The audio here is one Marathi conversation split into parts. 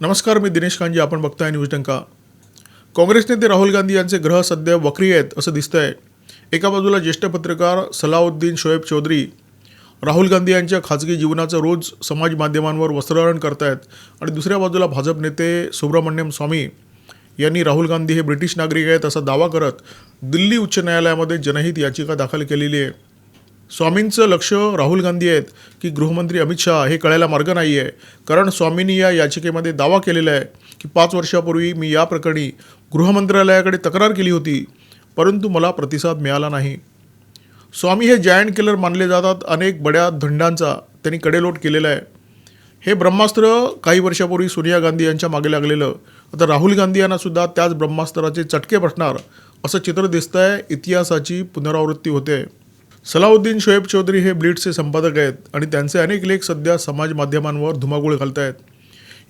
नमस्कार मी दिनेश कांजी आपण बघताय न्यूज टंका काँग्रेस नेते राहुल गांधी यांचे ग्रह सध्या वक्री आहेत असं दिसतंय. एका बाजूला ज्येष्ठ पत्रकार सलाउद्दीन शोएब चौधरी राहुल गांधी यांच्या खाजगी जीवनाचं रोज समाज माध्यमांवर वस्त्रहरण करतायत आणि दुसऱ्या बाजूला भाजप नेते सुब्रमण्यम स्वामी यांनी राहुल गांधी हे ब्रिटिश नागरिक आहेत असा दावा करत दिल्ली उच्च न्यायालयामध्ये जनहित याचिका दाखल केलेली आहे. स्वामींचं लक्ष राहुल गांधी आहेत की गृहमंत्री अमित शहा हे कळायला मार्ग नाही आहे कारण स्वामींनी या याचिकेमध्ये दावा केलेला आहे की पाच वर्षापूर्वी मी या प्रकरणी गृहमंत्रालयाकडे तक्रार केली होती परंतु मला प्रतिसाद मिळाला नाही. स्वामी हे जायंट किलर मानले जातात अनेक बड्या धंडांचा त्यांनी कडेलोट केलेला आहे. हे ब्रह्मास्त्र काही वर्षापूर्वी सोनिया गांधी यांच्या मागे लागलेलं. आता राहुल गांधी यांना सुद्धा त्याच ब्रह्मास्त्राचे चटके बसणार असं चित्र दिसतंय इतिहासाची पुनरावृत्ती होते. सलाउद्दीन शोएब चौधरी हे ब्लिट्सचे संपादक आहेत आणि त्यांचे अनेक लेख सध्या समाज माध्यमांवर धुमाकूळ घालत आहेत.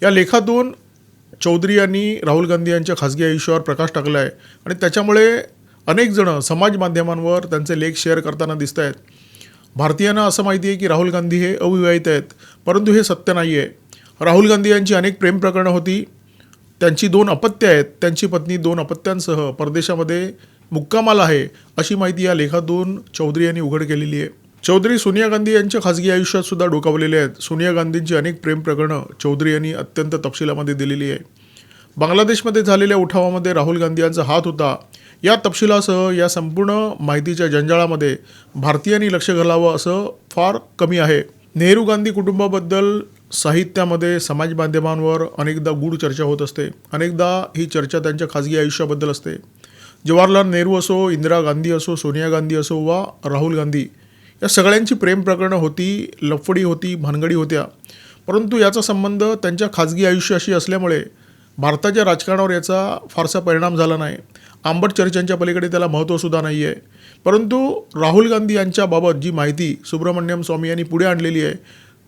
या लेखातून चौधरी यांनी राहुल गांधी यांच्या खाजगी आयुष्यावर प्रकाश टाकला आहे आणि त्याच्यामुळे अनेक जणं समाज माध्यमांवर त्यांचे लेख शेअर करताना दिसत आहेत. भारतीयांना असं माहिती आहे की राहुल गांधी हे अविवाहित आहेत परंतु हे सत्य नाही आहे राहुल गांधी यांची अनेक प्रेम प्रकरणं होती. त्यांची दोन अपत्य आहेत. त्यांची पत्नी दोन अपत्यांसह परदेशामध्ये मुक्कामाल आहे अशी माहिती या लेखातून चौधरी यांनी उघड केलेली आहे. चौधरी सोनिया गांधी यांच्या खाजगी आयुष्यात सुद्धा डोकावलेले आहेत. सोनिया गांधींची अनेक प्रेम प्रकरणं चौधरी यांनी अत्यंत तपशिलामध्ये दिलेली आहे. बांगलादेशमध्ये झालेल्या उठावामध्ये राहुल गांधी यांचा हात होता. या तपशिलासह या संपूर्ण माहितीच्या जंजाळामध्ये भारतीयांनी लक्ष घालावं असं फार कमी आहे. नेहरू गांधी कुटुंबाबद्दल साहित्यामध्ये समाज माध्यमांवर अनेकदा गूढ चर्चा होत असते. अनेकदा ही चर्चा त्यांच्या खाजगी आयुष्याबद्दल असते. जवाहरलाल नेहरू असो इंदिरा गांधी असो सोनिया गांधी असो वा राहुल गांधी या सगळ्यांची प्रेम प्रकरणं होती लफडी होती भानगडी होत्या. परंतु याचा संबंध त्यांच्या खाजगी आयुष्याशी असल्यामुळे भारताच्या राजकारणावर याचा फारसा परिणाम झाला नाही. आंबट चर्चांच्या पलीकडे त्याला महत्त्वसुद्धा नाही आहे परंतु राहुल गांधी यांच्याबाबत जी माहिती सुब्रमण्यम स्वामी यांनी पुढे आणलेली आहे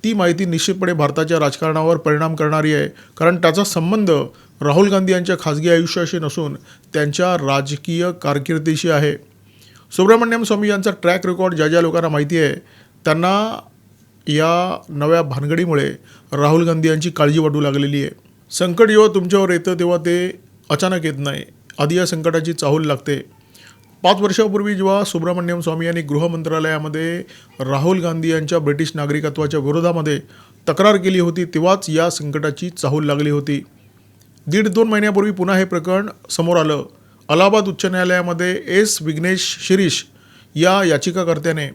ती माहिती निश्चितपणे भारताच्या राजकारणावर परिणाम करणारी आहे. कारण त्याचा संबंध राहुल गांधी यांच्या खाजगी आयुष्याशी नसून त्यांच्या राजकीय कारकिर्दीशी आहे. सुब्रमण्यम स्वामी यांचा ट्रॅक रेकॉर्ड ज्या ज्या लोकांना माहिती आहे त्यांना या नव्या भानगडीमुळे राहुल गांधी यांची काळजी वाटू लागलेली आहे. संकट जेव्हा तुमच्यावर येतं तेव्हा ते अचानक येत नाही. आधी या संकटाची चाहूल लागते. पाच वर्षापूर्वी जेव्हा सुब्रमण्यम स्वामी यांनी गृहमंत्रालयामध्ये राहुल गांधी यांच्या ब्रिटिश नागरिकत्वाच्या विरोधामध्ये तक्रार केली होती तेव्हाच या संकटाची चाहूल लागली होती. दीड दोन महिन्यापूर्वी पुन्हा हे प्रकरण समोर आलं. अलाहाबाद उच्च न्यायालयामध्ये एस विघ्नेश शिरीष या याचिकाकर्त्याने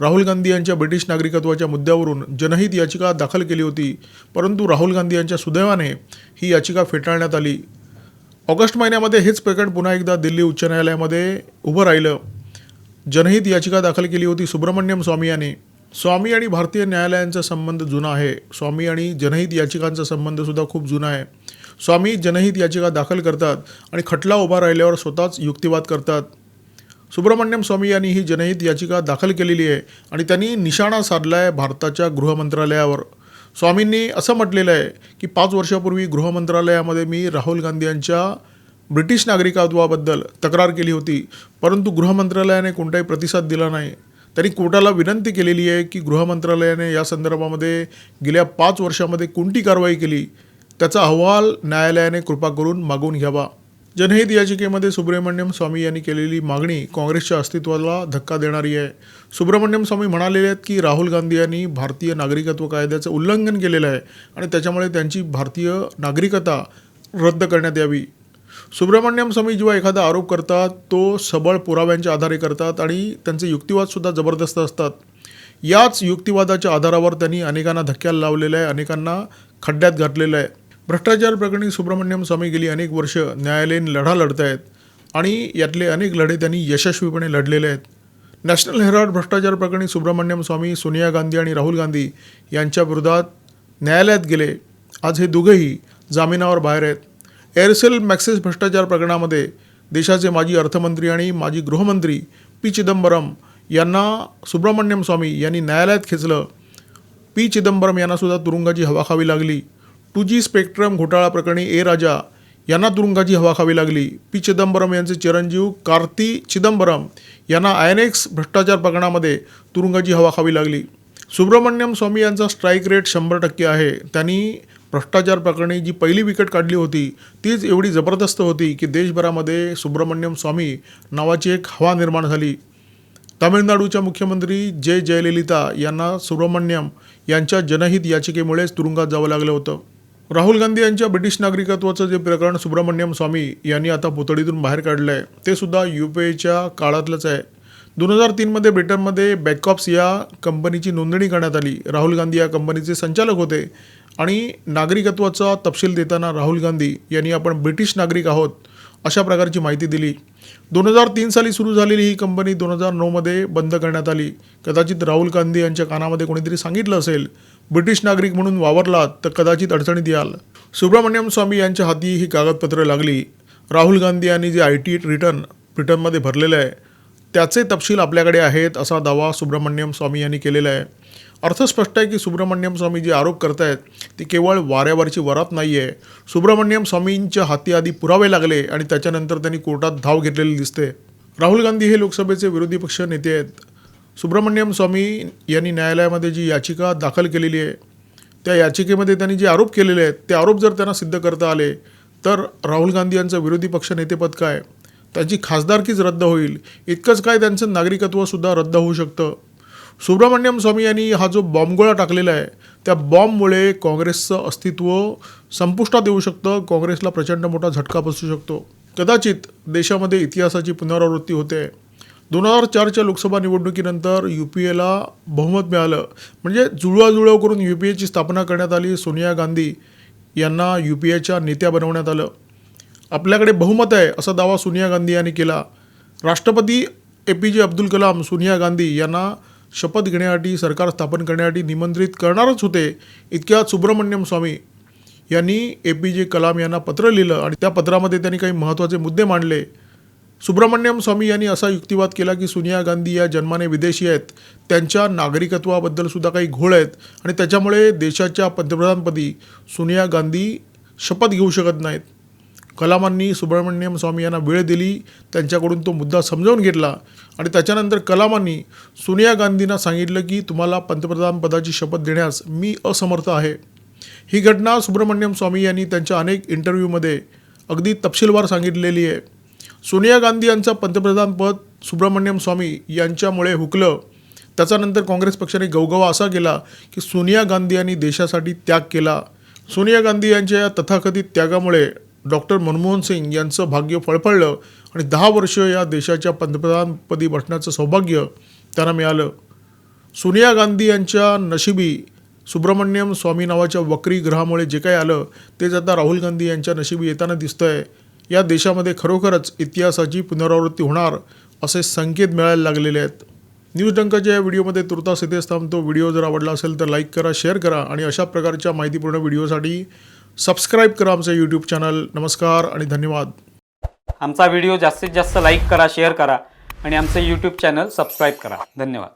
राहुल गांधी यांच्या ब्रिटिश नागरिकत्वाच्या मुद्द्यावरून जनहित याचिका दाखल केली होती परंतु राहुल गांधी यांच्या सुदैवाने ही याचिका फेटाळण्यात आली. ऑगस्ट महिन्यामध्ये हेच प्रकरण पुन्हा एकदा दिल्ली उच्च न्यायालयामध्ये उभं राहिलं. जनहित याचिका दाखल केली होती सुब्रमण्यम स्वामी यांनी. स्वामी आणि भारतीय न्यायालयांचा संबंध जुना आहे. स्वामी आणि जनहित याचिकांचा संबंधसुद्धा खूप जुना आहे. स्वामी जनहित याचिका दाखल करतात आणि खटला उभा राहिल्यावर स्वतःच युक्तिवाद करतात. सुब्रमण्यम स्वामी यांनी ही जनहित याचिका दाखल केलेली आहे आणि त्यांनी निशाणा साधला आहे भारताच्या गृह मंत्रालयावर स्वामींनी असं म्हटलेलं आहे की पाच वर्षापूर्वी गृहमंत्रालयामध्ये मी राहुल गांधी यांच्या ब्रिटिश नागरिकत्वाबद्दल तक्रार केली होती परंतु गृहमंत्रालयाने कोणताही प्रतिसाद दिला नाही. त्यांनी कोर्टाला विनंती केलेली आहे की गृहमंत्रालयाने या संदर्भामध्ये गेल्या पाच वर्षामध्ये कोणती कारवाई केली त्याचा अहवाल न्यायालयाने कृपा करून मागवून घ्यावा. जनहित याचिकेमध्ये सुब्रमण्यम स्वामी यांनी केलेली मागणी काँग्रेसच्या अस्तित्वाला धक्का देणारी आहे. सुब्रमण्यम स्वामी म्हणालेले आहेत की राहुल गांधी यांनी भारतीय नागरिकत्व कायद्याचं उल्लंघन केलेलं आहे आणि त्याच्यामुळे त्यांची भारतीय नागरिकता रद्द करण्यात यावी. सुब्रमण्यम स्वामी जेव्हा एखादा आरोप करतात तो सबळ पुराव्यांच्या आधारे करतात आणि त्यांचे युक्तिवादसुद्धा जबरदस्त असतात. याच युक्तिवादाच्या आधारावर त्यांनी अनेकांना धक्क्याला लावलेलं आहे अनेकांना खड्ड्यात घातलेलं आहे. भ्रष्टाचार प्रकरणी सुब्रमण्यम स्वामी गेली अनेक वर्ष न्यायालयीन लढा लढत आहेत आणि यातले अनेक लढे त्यांनी यशस्वीपणे लढलेले आहेत. नॅशनल हेराल्ड भ्रष्टाचार प्रकरणी सुब्रमण्यम स्वामी सोनिया गांधी आणि राहुल गांधी यांच्या विरोधात न्यायालयात गेले. आज हे दोघंही जामिनावर बाहेर आहेत. एअरसेल मॅक्सिस भ्रष्टाचार प्रकरणामध्ये देशाचे माजी अर्थमंत्री आणि माजी गृहमंत्री पी चिदंबरम यांना सुब्रमण्यम स्वामी यांनी न्यायालयात खेचलं. पी चिदंबरम यांनासुद्धा तुरुंगाची हवा खावी लागली. टू जी स्पेक्ट्रम घोटाळा प्रकरणी ए राजा यांना तुरुंगाची हवा खावी लागली. पी चिदंबरम यांचे चिरंजीव कार्ती चिदंबरम यांना आय एन एक्स भ्रष्टाचार प्रकरणामध्ये तुरुंगाची हवा खावी लागली. सुब्रमण्यम स्वामी यांचा स्ट्राईक रेट शंभर टक्के आहे. त्यांनी भ्रष्टाचार प्रकरणी जी पहिली विकेट काढली होती तीच एवढी जबरदस्त होती की देशभरामध्ये सुब्रमण्यम स्वामी नावाची एक हवा निर्माण झाली. तामिळनाडूच्या मुख्यमंत्री जे जयललिता यांना सुब्रमण्यम यांच्या जनहित याचिकेमुळेच तुरुंगात जावं लागलं होतं. राहुल गांधी यांच्या ब्रिटिश नागरिकत्वाचं जे प्रकरण सुब्रमण्यम स्वामी यांनी आता पुतळीतून बाहेर काढलं आहे ते सुद्धा यू पी एच्या काळातलंच आहे. दोन हजार तीनमध्ये ब्रिटनमध्ये बॅकॉप्स या कंपनीची नोंदणी करण्यात आली. राहुल गांधी या कंपनीचे संचालक होते आणि नागरिकत्वाचा तपशील देताना राहुल गांधी यांनी आपण ब्रिटिश नागरिक आहोत अशा प्रकारची माहिती दिली. दोन हजार तीन साली सुरू झालेली ही कंपनी दोन हजार नऊमध्ये बंद करण्यात आली. कदाचित राहुल गांधी यांच्या कानामध्ये कोणीतरी सांगितलं असेल ब्रिटिश नागरिक म्हणून वावरलात तर कदाचित अडचणीत याल. सुब्रमण्यम स्वामी यांच्या हाती ही कागदपत्रं लागली. राहुल गांधी यांनी जे आय टी रिटर्न ब्रिटनमध्ये भरलेलं आहे त्याचे तपशील आपल्याकडे आहेत असा दावा सुब्रमण्यम स्वामी यांनी केलेला आहे. अर्थ स्पष्ट आहे की सुब्रमण्यम स्वामी जे आरोप करतायत ते केवळ वाऱ्यावरची वरात नाही आहे सुब्रमण्यम स्वामींच्या हाती आधी पुरावे लागले आणि त्याच्यानंतर त्यांनी कोर्टात धाव घेतलेली दिसते. राहुल गांधी हे लोकसभेचे विरोधी पक्ष नेते आहेत. सुब्रमण्यम स्वामी यांनी न्यायालयामध्ये जी याचिका दाखल केलेली आहे त्या याचिकेमध्ये त्यांनी जे आरोप केलेले आहेत ते आरोप जर त्यांना सिद्ध करता आले तर राहुल गांधी यांचं विरोधी पक्ष नेतेपद काय? त्यांची खासदारकीच रद्द होईल. इतकंच काय त्यांचं नागरिकत्वसुद्धा रद्द होऊ शकतं? सुब्रमण्यम स्वामी यांनी हा जो बॉम्बगोळा टाकलेला आहे त्या बॉम्बमुळे काँग्रेसचं अस्तित्व संपुष्टात येऊ शकतं काँग्रेसला प्रचंड मोठा झटका बसू शकतो. कदाचित देशामध्ये इतिहासाची पुनरावृत्ती होते. दोन हजार चारच्या लोकसभा निवडणुकीनंतर यू पी एला बहुमत मिळालं. म्हणजे जुळवाजुळव करून यू पी एची स्थापना करण्यात आली सोनिया गांधी यांना यू पी एच्या नेत्या बनवण्यात आलं. आपल्याकडे बहुमत आहे असा दावा सोनिया गांधी यांनी केला. राष्ट्रपती ए पी जे अब्दुल कलाम सोनिया गांधी यांना शपथ घेण्यासाठी सरकार स्थापन करण्यासाठी निमंत्रित करणारच होते इतक्यात सुब्रमण्यम स्वामी यांनी ए पी जे कलाम यांना पत्र लिहिलं आणि त्या पत्रामध्ये त्यांनी काही महत्त्वाचे मुद्दे मांडले. सुब्रमण्यम स्वामी यांनी असा युक्तिवाद केला की सोनिया गांधी या जन्माने विदेशी आहेत. त्यांच्या नागरिकत्वाबद्दल सुद्धा काही घोळ आहेत आणि त्याच्यामुळे देशाच्या पंतप्रधानपदी सोनिया गांधी शपथ घेऊ शकत नाहीत. कलामांनी सुब्रमण्यम स्वामी यांना वेळ दिली त्यांच्याकडून तो मुद्दा समजावून घेतला आणि त्याच्यानंतर कलामांनी सोनिया गांधींना सांगितलं की तुम्हाला पंतप्रधानपदाची शपथ देण्यास मी असमर्थ आहे. ही घटना सुब्रमण्यम स्वामी यांनी त्यांच्या अनेक इंटरव्ह्यूमध्ये अगदी तपशीलवार सांगितलेली आहे. सोनिया गांधी यांचं पंतप्रधानपद सुब्रमण्यम स्वामी यांच्यामुळे हुकलं. त्याच्यानंतर काँग्रेस पक्षाने गवगवा असा केला की सोनिया गांधी यांनी देशासाठी त्याग केला. सोनिया गांधी यांच्या या तथाकथित त्यागामुळे डॉक्टर मनमोहन सिंग यांचं भाग्य फळफळलं आणि दहा वर्ष या देशाच्या पंतप्रधानपदी बसण्याचं सौभाग्य त्यांना मिळालं. सोनिया गांधी यांच्या नशिबी सुब्रमण्यम स्वामी नावाच्या वक्री ग्रहामुळे जे काही आलं तेच आता राहुल गांधी यांच्या नशिबी येताना दिसतं आहे या देशामध्ये खरोखरच इतिहासाची पुनरावृत्ती होणार असे संकेत मिळायला लागलेले आहेत. न्यूज डंकाच्या या व्हिडिओमध्ये तुर्तास इथेच थांबतो व्हिडिओ जर आवडला असेल तर लाईक करा शेअर करा आणि अशा प्रकारच्या माहितीपूर्ण व्हिडिओसाठी सबस्क्राईब करा आमचं यूट्यूब चॅनल. नमस्कार आणि धन्यवाद. आमचा व्हिडिओ जास्तीत जास्त लाईक करा शेअर करा आणि आमचं यूट्यूब चॅनल सबस्क्राईब करा. धन्यवाद.